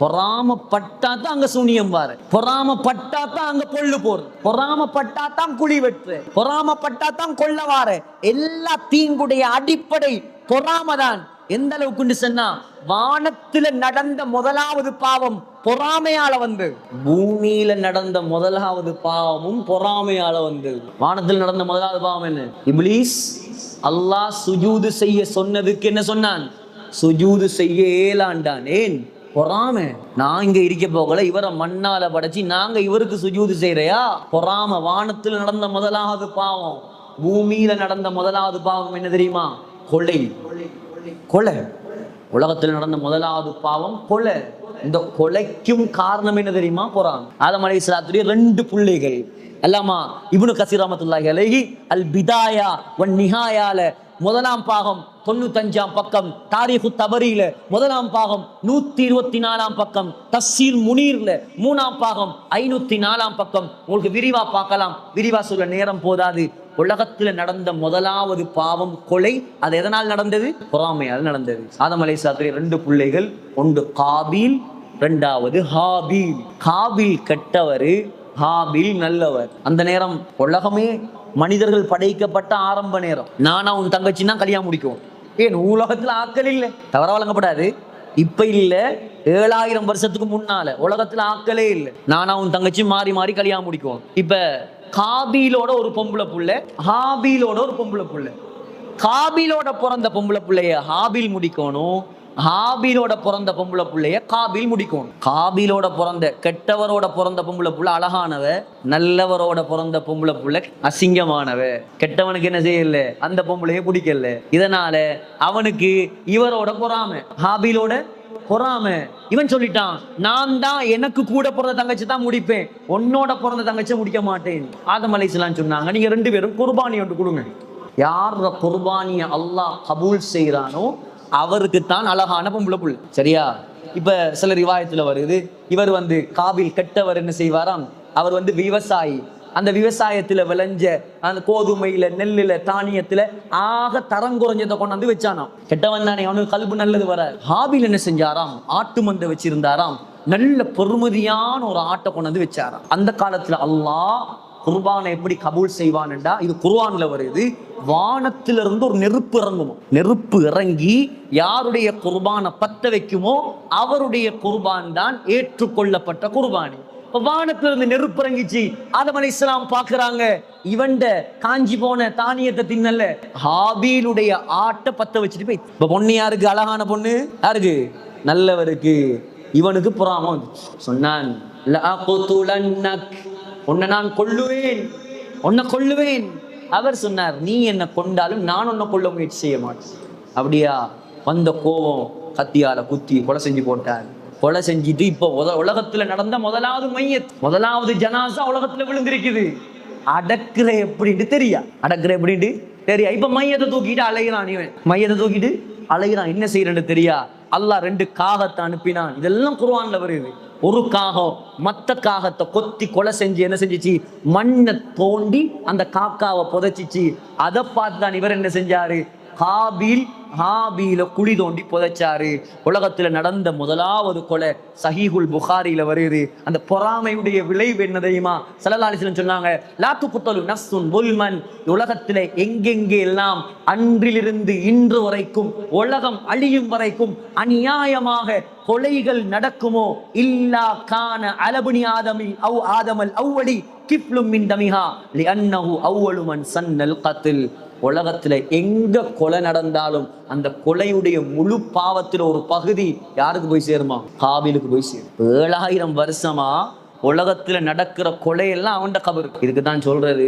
பொறாமப்பட்டா தான் அங்க சூனியம் வாரு. பொறாமப்பட்டா தான் அங்க பொல்லு போற பொறாமப்பட்டா தான் குழி வெட்டு பொறாமப்பட்டா தான் கொள்ள வாரு. எல்லா தீங்குடைய அடிப்படை பொறாமதான். எந்த அளவுக்குன்னு சொன்னா வானத்துல நடந்த முதலாவது பாவம் பொறாமையால வந்து. பூமியில நடந்த முதலாவது பாவமும் பொறாமையால வந்து. வானத்தில் நடந்த முதலாவது பாவம் என்ன? இப்லீஸ் அல்லாஹ் சுஜூது செய்ய சொன்னதுக்கு என்ன சொன்னான்? சுஜூது செய்ய ஏலாண்டான் ஏன்? பொறாம. நான் இங்க இருக்க போகல இவரை மண்ணால படைச்சு நாங்க இவருக்கு சுஜூது செய்யறையா? பொறாம. வானத்தில் நடந்த முதலாவது பாவம். பூமியில நடந்த முதலாவது பாவம் என்ன தெரியுமா? கொலை கொலை உலகத்தில் நடந்த முதலாவது பாவம் கொலை இந்த கொலைக்கும் காரணம் என்ன தெரியுமா? பொறாம ஆதம் அலி இஸ்லாத்துடைய ரெண்டு பிள்ளைகள். அல்லாமா இவனு கசீர் ரஹ்மத்துல்லாஹி அல் பிதாயா ஒன் நிஹாயால முதலாம் பாகம் தொண்ணூத்தஞ்சாம் பக்கம் தாரிஃபு தபரியில முதலாம் பாகம் நூத்தி இருபத்தி நாலாம் பக்கம் தஸ்ஸீர் முனீர்ல மூணாம் பாகம் ஐநூத்தி நாலாம் பக்கம். உங்களுக்கு விரிவா பார்க்கலாம். விரிவா சொல்ல நேரம் போதாது. உலகத்துல நடந்த முதலாவது பாவம் கொலை. அது எதனால் நடந்தது? பொறாமையால் நடந்தது. ஆதம் அலை ரெண்டு பிள்ளைகள் ஒன்று காபீல் ரெண்டாவது ஹாபீல். காபில் கெட்டவர் ஹாபில் நல்லவர். அந்த நேரம் உலகமே மனிதர்கள் படைக்கப்பட்ட ஆரம்ப நேரம். நானா உன் தங்கச்சின்னா கல்யாணம் முடிக்கும். ஏன் உலகத்துல ஆக்கள் இல்லை? தவற வழங்கப்படாது இப்ப இல்ல ஏழாயிரம் வருஷத்துக்கு முன்னால உலகத்துல ஆக்களே இல்லை. நானா உன் தங்கச்சி மாறி மாறி கல்யாணம் முடிக்கும். இப்ப காபிலோட ஒரு பொம்பளை புள்ள ஹாபிலோட ஒரு பொம்பளை புள்ள. காபிலோட பிறந்த பொம்பளை பிள்ளைய ஹாபில் முடிக்கணும். ஹாபிலோட பிறந்த பொம்பளை பிள்ளைய காபில் முடிக்கணும். காபிலோட பிறந்த கெட்டவரோட பிறந்த பொம்பளை புள்ள அழகானவ நல்லவரோட பிறந்த பொம்பளை புள்ள அசிங்கமானவ. கெட்டவனுக்கு என்ன செய்யல? அந்த பொம்பளைய பிடிக்கல. இதனால அவனுக்கு இவரோட பொறாம. ஹாபிலோட பொறாம. இவன் சொல்லிட்டான் நான் தான் எனக்கு கூட பிறந்த தங்கச்சி தான் முடிப்பேன். உன்னோட பிறந்த தங்கச்சி முடிக்க மாட்டேன். ஆதம் அலைசலாம் சொன்னாங்க நீங்க ரெண்டு பேரும் குர்பானி ஒன்று கொடுங்க. யார குர்பானிய அல்லாஹ் கபூல் செய்கிறானோ அவருக்கு தான் அழகான பொம்பளை புள்ள. சரியா? இப்ப சில ரிவாயத்துல வருது இவர் வந்து காபில் கெட்டவர் என்ன செய்வாராம்? அவர் வந்து விவசாயி. அந்த விவசாயத்துல விளைஞ்ச அந்த கோதுமையில நெல்லுல தானியத்துல ஆக தரம் குறைஞ்சதை கொண்டாந்து வச்சானாம். கெட்டவன் தானே அவனுக்கு கல்பு நல்லது வர. ஹாபில் என்ன செஞ்சாராம்? ஆட்டு மந்தை வச்சிருந்தாராம். நல்ல பெருமதியான ஒரு ஆட்டை கொண்டாந்து வச்சாராம். அந்த காலத்துல அல்லாஹ் குர்பானை எப்படி கபூல் செய்வான்டா? இது குர்வான்ல வருது. வானத்திலிருந்து ஒரு நெருப்பு இறங்குமோ? நெருப்பு இறங்கி யாருடைய குர்பானை பத்த வைக்குமோ? அவருடைய குர்பான் தான் ஏற்றுக்கொள்ளப்பட்ட குர்பானி. இப்ப வானத்திலிருந்து நெருப்பு இறங்கிச்சு. ஆதம் அலி இஸ்லாம் பாக்குறாங்க இவன்ட காஞ்சி போன தானியத்தை தின்னல. ஹாபீலுடைய ஆட்டை பத்த வச்சுட்டு போய் இப்ப பொண்ணு யாருக்கு? அழகான பொண்ணு? யாருக்கு? நல்லவருக்கு. இவனுக்கு புறாம வந்துச்சு. சொன்னான் உன்னை நான் கொள்ளுவேன் உன்னை கொள்ளுவேன் அவர் சொன்னார் நீ என்னை கொண்டாலும் நான் உன்னை கொள்ள முயற்சி செய்ய மாட்டேன். அப்படியா? வந்த கோபம் கத்தியால குத்தி கொலை செஞ்சு போட்டார். கொலை செஞ்சுட்டு இப்போ உத- உலகத்துல நடந்த முதலாவது மையத் முதலாவது ஜனாசா உலகத்துல விழுந்திருக்குது. அடக்குற எப்படின்ட்டு தெரியா? அடக்குற எப்படின்ட்டு தெரியா? இப்ப மையத்தை தூக்கிட்டு அலைகிறான் இவன். மையத்தை தூக்கிட்டு அலைகிறான் என்ன செய்யறேன்னு தெரியா? அல்லாஹ் ரெண்டு காகத்தை அனுப்பினான். இதெல்லாம் குருவான்ல வருது. ஒரு காகம் மற்ற காகத்தை கொத்தி கொலை செஞ்சு என்ன செஞ்சுச்சு? மண்ணை தோண்டி அந்த காக்காவை புதைச்சிச்சு. அதை பார்த்து தான் இவர் என்ன செஞ்சாரு? காபீல் ஹாபீல குழி தோண்டி புதைச்சாரு. உலகத்துல நடந்த முதலாவது கொலை சஹீகுல் புகாரில வருது. அந்த பொறாமையுடைய விளைவு என்ன தெரியுமா? சலலாலிசன் சொன்னாங்க லாத்து புத்தலு நஃப்சுன் புல்மன் உலகத்துல எங்கெங்கே எல்லாம் அன்றிலிருந்து இன்று வரைக்கும் உலகம் அழியும் வரைக்கும் அநியாயமாக கொலைகள் நடக்குமோ இல்லா கான அலபுனி ஆதமி அவ் ஆதமல் அவ்வடி கிப்லும் மின் தமிஹா லிஅன்னஹு அவ்வளுமன் சன்னல் கத்தில். உலகத்துல எங்க கொலை நடந்தாலும் அந்த கொலையுடைய முழு பாவத்துல ஒரு பகுதி யாருக்கு போய் சேருமா? காபிலுக்கு போய் சேரும். ஏழாயிரம் வருஷமா உலகத்துல நடக்கிற கொலையெல்லாம் அவன்கிட்ட கபரு. இதுக்கு தான் சொல்றது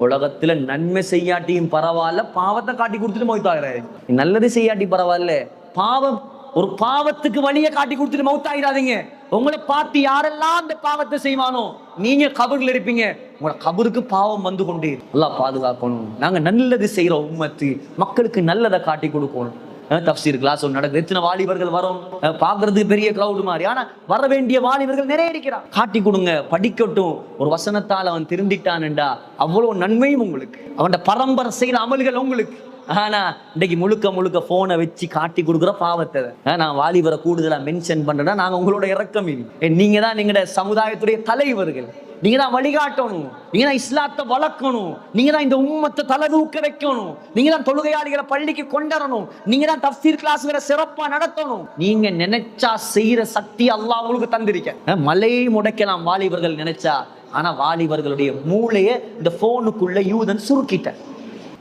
உலகத்துல நன்மை செய்யாட்டியும் பரவாயில்ல பாவத்தை காட்டி கொடுத்துட்டு மௌத்தாகிறாரு நல்லது செய்யாட்டி பரவாயில்ல பாவம் ஒரு பாவத்துக்கு வழியை காட்டி கொடுத்துட்டு மௌத்தாயிராதீங்க உங்களை பார்த்து யாரெல்லாம் அந்த பாவத்தை செய்வானோ நீங்க கபர்ல இருப்பீங்க. உங்களை கபருக்கு பாவம் வந்து கொண்டே நல்லா பாதுகாக்கணும். நாங்க நல்லது செய்யற உம்மத்து மக்களுக்கு நல்லதை காட்டி கொடுக்கணும். தப்சீர் கிளாஸ் ஒன்று நடக்குது. எத்தனை வாலிபர்கள் வரும்? அஹ் பார்க்கறதுக்கு பெரிய கிரௌடு மாதிரி. ஆனா வர வேண்டிய வாலிபர்கள் நிறைய இருக்கிறான் காட்டி கொடுங்க படிக்கட்டும். ஒரு வசனத்தால் அவன் திருந்திட்டான்டா அவ்வளவு நன்மையும் உங்களுக்கு. அவன் பரம்பரை செய்கிற அமல்கள் உங்களுக்கு. ஆனா இன்னைக்கு முழுக்க முழுக்க போனை வச்சு காட்டி கொடுக்குற பாவத்தை. நான் வாலிபரை கூடுதலா மென்ஷன் பண்றேன்னா நாங்க உங்களோட இறக்கம் இது. நீங்க தான் எங்களோட சமுதாயத்துடைய தலைவர்கள். நீங்க தான் வழிகாட்டணும். நீங்க தான் இஸ்லாத்தை வளர்க்கணும். நீங்க தான் இந்த உம்மத்தை தலை தூக்க வைக்கணும். நீங்க தான் தொழுகையாளிகளை பள்ளிக்கு கொண்டரணும். நீங்க தான் தஃசீர் கிளாஸ்களை சிறப்பா நடத்தணும். நீங்க நினைச்சா செய்யற சக்தி அல்லா உங்களுக்கு தந்திருக்க. மலை மலையை முடைக்கலாம் வாலிபர்கள் நினைச்சா. ஆனா வாலிபர்களுடைய மூளையை இந்த போனுக்குள்ள யூதன் சுருக்கிட்ட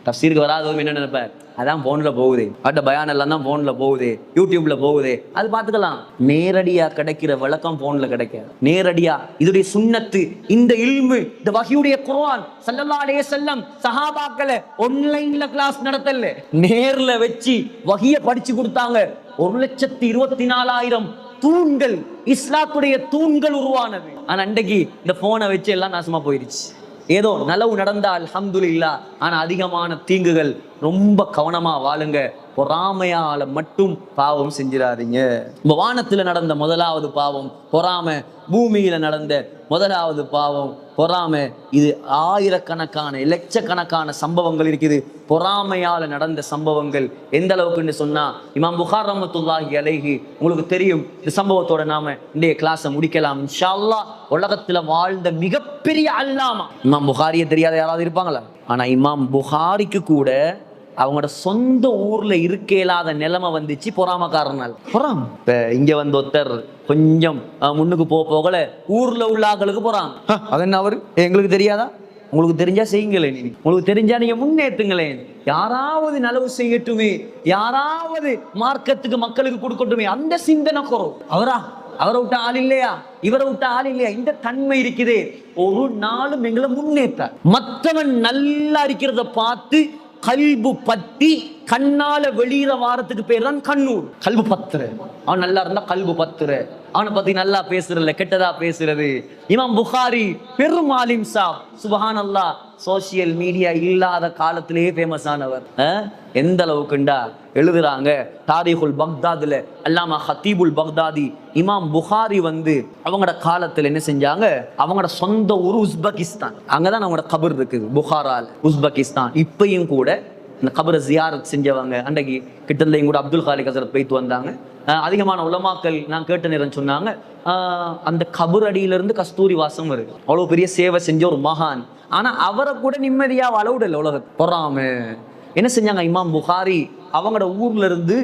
தஃசீருக்கு வராதவங்க என்ன நினைப்பார் அதான் போன்ல போகுது. அட்ட பயான் எல்லாம் தான் போன்ல போகுது. யூடியூப்ல போகுது. அது பார்த்துக்கலாம். நேரடியா கிடைக்கிற விளக்கம் போன்ல கிடைக்க நேரடியா இதுடைய சுண்ணத்து இந்த இல்மு இந்த வகையுடைய குரான் ஸல்லல்லாஹு செல்லம் வஸல்லம் சஹாபாக்களை ஆன்லைனில் கிளாஸ் நடத்தல நேர்ல வச்சு வகைய படிச்சு கொடுத்தாங்க. ஒரு லட்சத்தி இருபத்தி நாலாயிரம் தூண்கள் இஸ்லாத்துடைய தூண்கள் உருவானது. ஆனா அன்றைக்கு இந்த போனை வச்சு எல்லாம் நாசமா போயிருச்சு. ஏதோ நலவு நடந்தால் அல்ஹம்துலில்லாஹ். ஆனால் அதிகமான தீங்குகள் ரொம்ப கவனமாக வாழுங்க. பொறாமையால மட்டும் பாவம் செஞ்சிடாதீங்க இந்த வானத்துல நடந்த முதலாவது பாவம் பொறாமை பூமியில நடந்த முதலாவது பாவம் பொறாமை. இது ஆயிரக்கணக்கான லட்சக்கணக்கான சம்பவங்கள் இருக்குது. பொறாமையால நடந்த சம்பவங்கள் எந்த அளவுக்குன்னு சொன்னா இமாம் புகார் ரமத்துல்லாஹி அலைஹி உங்களுக்கு தெரியும். இந்த சம்பவத்தோட நாம இன்றைய கிளாஸை முடிக்கலாம். இன்ஷா அல்லாஹ் உலகத்துல வாழ்ந்த மிகப்பெரிய அல்லாமா. இமாம் புகாரியை தெரியாத யாராவது இருப்பாங்களா? ஆனா இமாம் புகாரிக்கு கூட அவங்களோட சொந்த ஊர்ல இருக்க இயலாத நிலைமை வந்துச்சு பொறாமக்காரனால். பொறாம? இப்ப இங்க வந்து ஒருத்தர் கொஞ்சம் முன்னுக்கு போக போகல ஊர்ல உள்ள ஆக்களுக்கு போறாங்க "ஹ, அது என்ன அவரு? எங்களுக்கு தெரியாதா? உங்களுக்கு தெரிஞ்சா செய்யுங்களேன். உங்களுக்கு தெரிஞ்சா நீங்க முன்னேற்றுங்களேன். யாராவது நலவு செய்யட்டுமே யாராவது மார்க்கத்துக்கு மக்களுக்கு கொடுக்கட்டுமே அந்த சிந்தனை குறவு அவரா? அவரை விட்ட ஆள் இல்லையா? இவரை விட்ட ஆள் இல்லையா? இந்த தன்மை இருக்குதே. ஒரு நாளும் எங்களை முன்னேற்ற. மற்றவன் நல்லா இருக்கிறத பார்த்து கல்பு பற்றி கண்ணால வெளியிற வாரத்துக்கு பேர் தான் கண்ணூர். கல்பு பத்துரு. அவன் நல்லா இருந்தா கல்வி பத்துரு. அவனை பத்தி நல்லா பேசுறதுல கெட்டதா பேசுறது. இமாம் புகாரி பெரும் ஆலிம் சாப். சுபஹான் அல்லா சோசியல் மீடியா இல்லாத காலத்திலேயே ஃபேமஸ் ஆனவர். எந்த அளவுக்குண்டா? எழுதுறாங்க தாரிகுல் பக்தாதுல அல்லாமா ஹத்தீபுல் பக்தாதி. இமாம் புகாரி வந்து அவங்களோட காலத்துல என்ன செஞ்சாங்க? அவங்களோட சொந்த ஊர் உஸ்பெகிஸ்தான். அங்கதான் அவங்களோட கபர் இருக்குது புகாரால். உஸ்பெகிஸ்தான். இப்பையும் கூட இந்த கபரை ஜியாரத் செஞ்சவங்க அன்றைக்கு கிட்டத்தையும் கூட அப்துல் காலி ஹசரத் போய்த்து வந்தாங்க. அதிகமான உலமாக்கள் நான் கேட்ட நேரம் சொன்னாங்க அந்த கபர் அடியிலிருந்து கஸ்தூரி வாசம் வருது. அவ்வளோ பெரிய சேவை செஞ்ச ஒரு மகான். ஆனால் அவரை கூட நிம்மதியாக வாழ உலக பொறாம. என்ன செஞ்சாங்க? இமாம் புகாரி அவங்களோட ஊர்ல இருந்து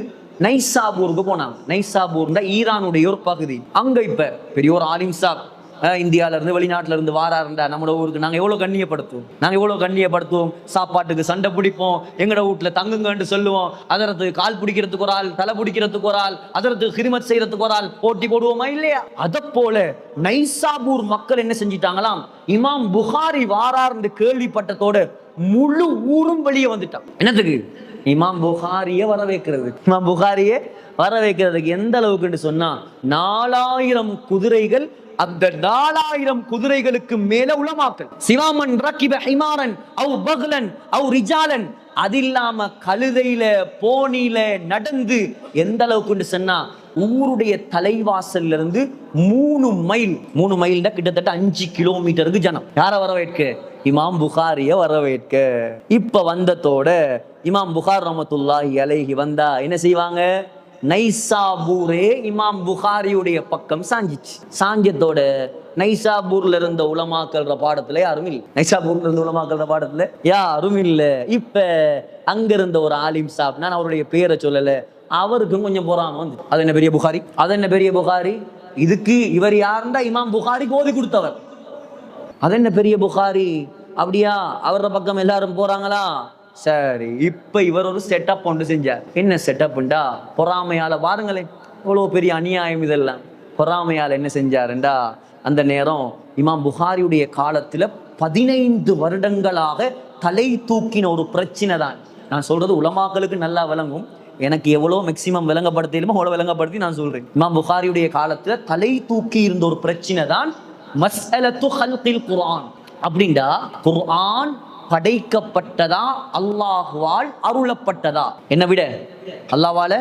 நைசாபூருக்கு போனாங்க. நைசாபூர்னா ஈரானுடைய ஒரு பகுதி. அங்க இப்ப பெரிய ஒரு ஆலிம் சாப் இந்தியால இருந்து வெளிநாட்டுல இருந்து வாரா நம்மளோட ஊருக்கு. நாங்க எவ்வளவு கண்ணியப்படுத்துவோம்? நாங்க எவ்வளவு கண்ணியப்படுத்துவோம்? சாப்பாட்டுக்கு சண்டை பிடிப்போம். எங்கட வீட்டுல தங்குங்கன்னு சொல்லுவோம். அதற்கு கால் பிடிக்கிறதுக்கு ஒரு ஆள் தலை பிடிக்கிறதுக்கு ஒரு ஆள் அதற்கு ஹிரிமத் செய்யறதுக்கு ஒரு ஆள் போட்டி போடுவோமா இல்லையா? அத போல நைசாபூர் மக்கள் என்ன செஞ்சிட்டாங்களாம்? இமாம் புகாரி வாரார்னு கேள்விப்பட்டதோட முழு ஊரும் வெளியே வந்துட்டான் என்னத்துக்கு? இமாம் புகாரியே வர வைக்கிறது இமாம் புகாரியே வர வைக்கிறதுக்கு எந்த அளவுக்குன்னு சொன்னா நாலாயிரம் குதிரைகள் அந்த நாலாயிரம் குதிரைகளுக்கு மேல உளமாக்கல். சிவாமன் ரக்கிப ஹிமாரன் அவு பகலன் அவு ரிஜாலன். அது இல்லாம கழுதையில போனியில நடந்து எந்த அளவுக்குன்னு சொன்னா ஊருடைய தலைவாசல்ல இருந்து மூணு மைல் மூணு மைல்னா கிட்டத்தட்ட அஞ்சு கிலோமீட்டருக்கு ஜனம். யார வரவேற்க? இமாம் புகாரிய வரவேற்க. இப்ப வந்ததோட இமாம் புகார் ரமத்துல்லாஹி அலைஹி வந்தா என்ன செய்வாங்க? நைசாபூரே இமாம் புகாரியுடைய பக்கம் சாஞ்சிச்சு. சாஞ்சத்தோட நைசாபூர்ல இருந்த உலமாக்கல்ற பாடத்துல யாரும் இல்லை நைசாபூர்ல இருந்த உலமாக்கல்ற பாடத்துல? யாரும் இல்ல இப்ப அங்க இருந்த ஒரு ஆலிம் சாப் நான் அவருடைய பேரை சொல்லல. அவருக்கும் கொஞ்சம் பொறாம வந்து அது என்ன பெரிய புகாரி? அது என்ன பெரிய புகாரி? இதுக்கு இவர் யாருந்தா இமாம் புகாரி கோதி கொடுத்தவர்? அது என்ன பெரிய புகாரி? அப்படியா? அவரோட பக்கம் எல்லாரும் போறாங்களா? சரி இப்ப இவர் ஒரு செட்டப் ஒன்று செஞ்சார் என்ன செட்டப்ண்டா பொறாமையால பாருங்களேன் இவ்வளவு பெரிய அநியாயம் இதெல்லாம். பொறாமையால என்ன செஞ்சாருண்டா? அந்த நேரம் இமாம் புகாரியுடைய காலத்துல பதினைந்து வருடங்களாக தலை தூக்கின ஒரு பிரச்சனை தான். நான் சொல்றது உலமாக்களுக்கு நல்லா விளங்கும். எனக்கு எவ்வளோ மேக்சிமம் விளங்கப்படுத்தலுமோ அவ்வளோ விளங்கப்படுத்தி நான் சொல்றேன். இமாம் புகாரியுடைய காலத்துல தலை தூக்கி இருந்த ஒரு பிரச்சனை தான். மஸ்அலத்து ஹல்கில் குர்ஆன். அப்படின்டா குர்ஆன் படைக்கப்பட்டதா? அல்லாஹ்வால் அருளப்பட்டதா? என்ன விட. அல்லாவால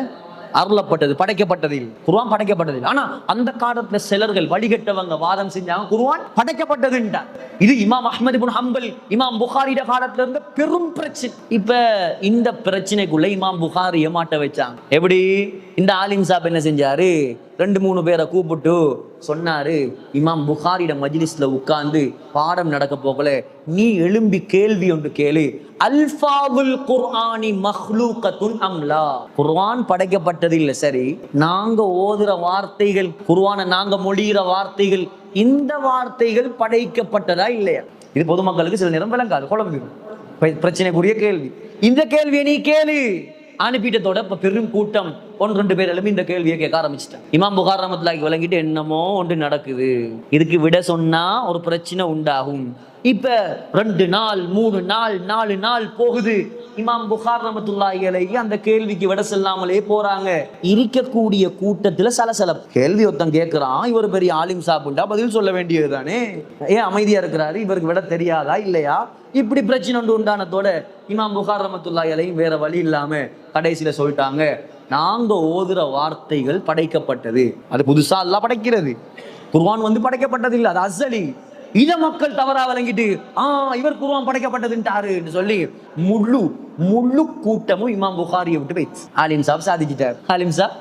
அருளப்பட்டது படைக்கப்பட்டதில். குருவான் படைக்கப்பட்டது ஆனா அந்த காலத்துல சிலர்கள் வழிகட்டவங்க வாதம் செஞ்சாங்க குர்ஆன் படைக்கப்பட்டதுன்றார் இது இமாம் அஹ்மது புன் ஹம்பல் இமாம் புகாரிட காலத்துல இருந்த பெரும் பிரச்சனை இப்ப இந்த பிரச்சனைக்குள்ள இமாம் புகார் ஏமாட்ட வச்சாங்க. எப்படி? இந்த ஆலிம் சாப் என்ன செஞ்சாரு? ரெண்டு மூணு பேரை கூப்பிட்டு சொன்னாரு இமாம் புகாரிட மஜ்லிஸ்ல உட்கார்ந்து பாடம் நடக்க போகல. நீ எழும்பி கேள்வி ஒன்று கேளு. அல்பாவுல் குர்ஆனி மஹ்லூகத்துன் அம்லா குர்ஆன் படைக்கப்பட்டது இல்ல சரி. நாங்க ஓதுற வார்த்தைகள் குர்ஆனை நாங்க மொழிகிற வார்த்தைகள் இந்த வார்த்தைகள் படைக்கப்பட்டதா இல்லையா? இது பொதுமக்களுக்கு சில நேரம் விளங்காது குழம்பிடும் பிரச்சனைக்குரிய கேள்வி. இந்த கேள்வியை நீ கேளு. அனுப்பிட்டதோட பெரும் கூட்டம். ஒன்று ரெண்டு பேர் எழுப்பி இந்த கேள்வியை கேட்க ஆரம்பிச்சிட்டாங்க இமாம் புகார் ரமத்துல்லாஹி வழங்கிட்டு என்னமோ ஒன்று நடக்குது. இதுக்கு விட சொன்னா ஒரு பிரச்சனை உண்டாகும். இப்ப ரெண்டு நாள் மூணு நாள் நாலு நாள் போகுது. இமாம் புகார் ரமத்துல்லாஹி அந்த கேள்விக்கு விட செல்லாமலே போறாங்க. இருக்கக்கூடிய கூட்டத்துல சலசலப்பு. கேள்வி ஒருத்தன் கேட்கிறான் இவர் பெரிய ஆலிம் சாப்பிட்டா பதில் சொல்ல வேண்டியது தானே ஏன் அமைதியா இருக்கிறாரு? இவருக்கு விட தெரியாதா? இல்லையா? இப்படி பிரச்சனை ஒன்று உண்டானதோட இமாம் புகார் ரமத்துல்லாஹி வேற வழி இல்லாம கடைசியில சொல்லிட்டாங்க. நாங்க ஓதுற வார்த்தைகள் படைக்கப்பட்டது. அது புதுசா எல்லாம் படைக்கிறது. குர்வான் வந்து படைக்கப்பட்டது இல்லை அது அசலி இத மக்கள் தவறா விளங்கிட்டு ஆ இவர் குருவான் படைக்கப்பட்டதுன்ட்டாருன்னு சொல்லி முழு முழு கூட்டமும் இமாம் புகாரியை விட்டு போயிடுச்சு. ஆலிம் சாப் சாதிச்சிட்டார். ஆலிம் சாப்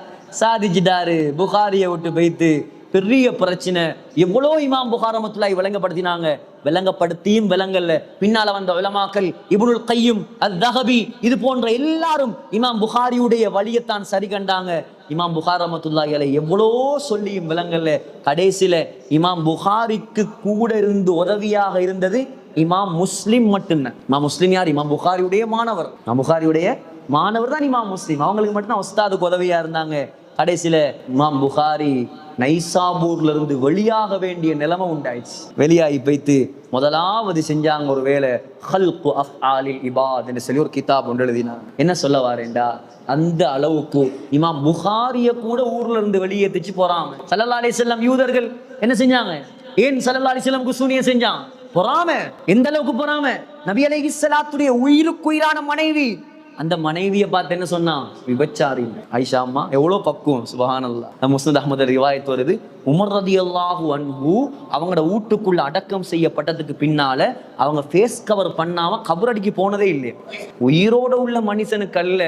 சாதிச்சிட்டாரு. புகாரியை விட்டு போயிட்டு பெரிய பிரச்சனை. எவ்வளோ இமாம் புகாரமத்துலாய் விளங்கப்படுத்தினாங்க. விளங்கப்படுத்தியும் விளங்கல்ல பின்னால வந்த உலமாக்கள் இபுனுல் கையும் அத் தஹபி இது போன்ற எல்லாரும் இமாம் புகாரியுடைய வழியைத்தான் சரி கண்டாங்க. இமாம் புகார் ரஹ்மத்துல்லாஹி எவ்வளோ சொல்லியும் விளங்கல்ல கடைசியில இமாம் புகாரிக்கு கூட இருந்து உதவியாக இருந்தது இமாம் முஸ்லிம் மட்டும்தான். இமாம் முஸ்லிம் யார்? இமாம் புகாரியுடைய மாணவர். இமாம் புகாரியுடைய மாணவர் தான் இமாம் முஸ்லிம். அவங்களுக்கு மட்டும்தான் உஸ்தாதுக்கு உதவியா இருந்தாங்க. கடைசியில இமாம் புகாரி நைசாபூர்ல இருந்து வெளியாக வேண்டிய நிலைமை உண்டாயிடுச்சு. வெளியாகி போய்த்து முதலாவது செஞ்சாங்க ஒரு வேலை ஹல்கு அஃப் ஆலில் இபாத் என்று சொல்லி ஒரு கிதாப் ஒன்று எழுதினாங்க. என்ன சொல்ல வாரேன்டா? அந்த அளவுக்கு இமாம் புகாரிய கூட ஊர்ல இருந்து வெளியேத்திச்சு போறாங்க. சல்லல்லா அலிஸ்லாம் யூதர்கள் என்ன செஞ்சாங்க? ஏன் சல்லல்லா அலிஸ்லாம் குசூனிய செஞ்சான்? பொறாம? எந்த அளவுக்கு பொறாம? நபி அலைஹிஸ்ஸலாத்துடைய உயிருக்குயிரான மனைவி அந்த மனைவியை பார்த்து என்ன சொன்னான்? விபச்சாரி. ஐஷா அம்மா எவ்வளோ பக்குவம் சுபஹானல்லா நம்ம முஸ்னத் அஹமது ரிவாயத் வருது. உமர் ரதி அல்லாஹு அன்பு அவங்களோட வீட்டுக்குள்ள அடக்கம் செய்யப்பட்டதுக்கு பின்னால அவங்க ஃபேஸ் கவர் பண்ணாம கபரடிக்கு போனதே இல்லை உயிரோட உள்ள மனுஷனுக்கு அல்ல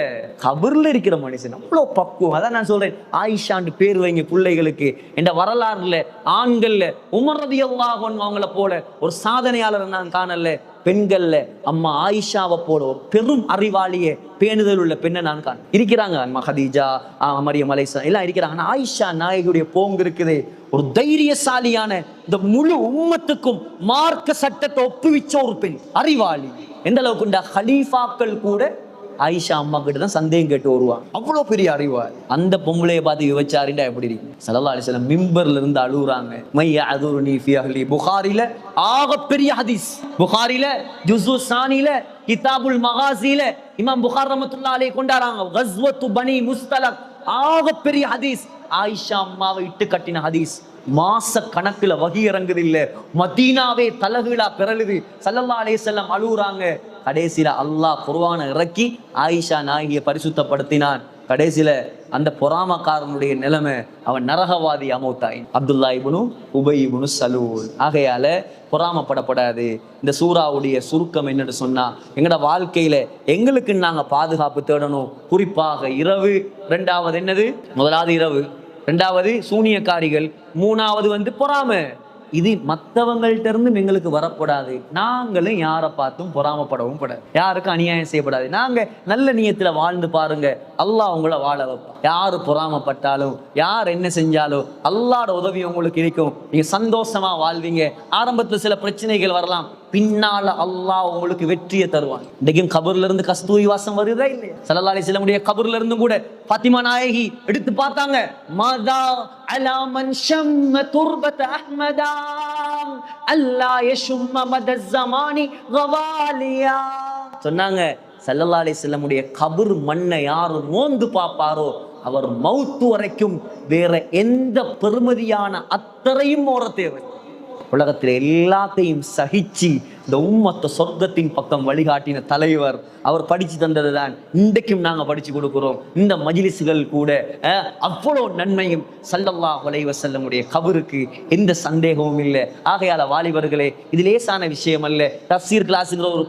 கபர்ல இருக்கிற மனுஷன். அவ்வளோ பக்குவம். அதான் நான் சொல்றேன். ஆயிஷாண்டு பேர் வைங்க பிள்ளைகளுக்கு. என்ற வரலாறுல ஆண்கள்ல உமர் ரதி அல்லாஹு அவங்கள போல ஒரு சாதனையாளர் நான் காணல. பெண்கள்ல அம்மா ஆயிஷாவை போல பெரும் அறிவாளியே பேணுதல் உள்ள பெண்ணை நான் காண. இருக்கிறாங்க அம்மா ஹதீஜா ஆ, மரியம் அலைசா எல்லாம் இருக்கிறாங்க. ஆனா ஆயிஷா நாயகியுடைய போங்கு இருக்குது. ஒரு தைரியசாலியான இந்த முழு உம்மத்துக்கும் மார்க்க சட்டத்தை ஒப்புவிச்ச ஒரு பெண் அறிவாளி. எந்த அளவுக்கு இந்த ஹலீஃபாக்கள் கூட ஆயிஷா அம்மா கிட்ட தான் சந்தேகம் கேட்டு வருவாங்க அவ்வளோ பெரிய அறிவாள். அந்த பொம்பளைய பார்த்து விவச்சாரிண்டா எப்படி இருக்கு? சல்லா அலிஸ்லாம் மிம்பர்ல இருந்து அழுகுறாங்க மைய அதுரு நீ ஃபி அஹ்லி புகாரில ஆகப்பெரிய ஹதீஸ். புகாரில ஜுசு சானில கிதாபுல் மகாசில இமாம் புகார் ரஹ்மத்துல்லாஹி அலைஹி கொண்டாடுறாங்க. கஸ்வத்து பனி முஸ்தலக். ஆகப்பெரிய ஹதீஸ். ஆயிஷா அம்மாவை இட்டு கட்டின ஹதீஸ். மாச கணக்குல வகி இறங்குது இல்ல மதீனாவே தலகுலா பிறழுது சல்லல்லா செல்லம் அழுகுறாங்க கடைசியில அல்லாஹ் குர்வானை இறக்கி ஆயிஷா நாயகியை பரிசுத்தப்படுத்தினான். கடைசியில அந்த பொறாமக்காரனுடைய நிலைமை அவன் நரகவாதி அமௌத்தாயின். அப்துல்லா இபுனு உபை இபுனு சலூல். ஆகையால பொறாமப்படப்படாது. இந்த சூறாவுடைய சுருக்கம் என்னன்னு சொன்னா எங்களோட வாழ்க்கையில எங்களுக்கு நாங்க பாதுகாப்பு தேடணும். குறிப்பாக இரவு. ரெண்டாவது என்னது? முதலாவது இரவு. ரெண்டாவது சூனியக்காரிகள் மூணாவது வந்து பொறாமை. இது மற்றவங்கள்ட்ட இருந்து எங்களுக்கு வரக்கூடாது. நாங்களும் யாரை பார்த்தும் பொறாமப்படவும் கூடாது. யாருக்கும் அநியாயம் செய்யப்படாது. நாங்க நல்ல நியத்துல வாழ்ந்து பாருங்க. அல்லாஹ் உங்களை வாழ வைப்பான். யாரு பொறாமப்பட்டாலும் யார் என்ன செஞ்சாலும் அல்லாட உதவி உங்களுக்கு இருக்கும். நீங்க சந்தோஷமா வாழ்வீங்க. ஆரம்பத்துல சில பிரச்சனைகள் வரலாம். பின்னால அல்லாஹ் உங்களுக்கு வெற்றியை தருவான். இன்றைக்கும் கபர்ல இருந்து கஸ்தூரி வாசம் வருதா இல்லையா? சல்லல்லாஹு அலைஹி வஸல்லம் கபர்ல இருந்தும் கூட பாத்திமா நாயகி எடுத்து பார்த்தாங்க. மாதா அலா மன் ஷம்ம துர்பத அஹ்மதா அல்லா யஷும்ம மத ஜமானி கவாலியா சொன்னாங்க. சல்லல்லாஹு அலைஹி வஸல்லம் கபர் மண்ணை யார் நோந்து பார்ப்பாரோ அவர் மௌத்து வரைக்கும் வேற எந்த பெருமதியான அத்தரையும் ஓர தேவை உலகத்தில் எல்லாத்தையும் சகிச்சு இந்த உம்மத்த சொர்க்கத்தின் பக்கம் வழிகாட்டின தலைவர் அவர் படிச்சு தந்தது தான் இன்றைக்கும் நாங்கள் படிச்சு கொடுக்கிறோம். இந்த மஜிலிசுகள் கூட அஹ், அவ்வளோ நன்மையும் சல்லல்லா அலைஹி செல்லமுடைய கபருக்கு எந்த சந்தேகமும் இல்லை. ஆகையால வாலிபர்களே இது லேசான விஷயம் அல்ல. தப்சீர் கிளாஸுங்கிற ஒரு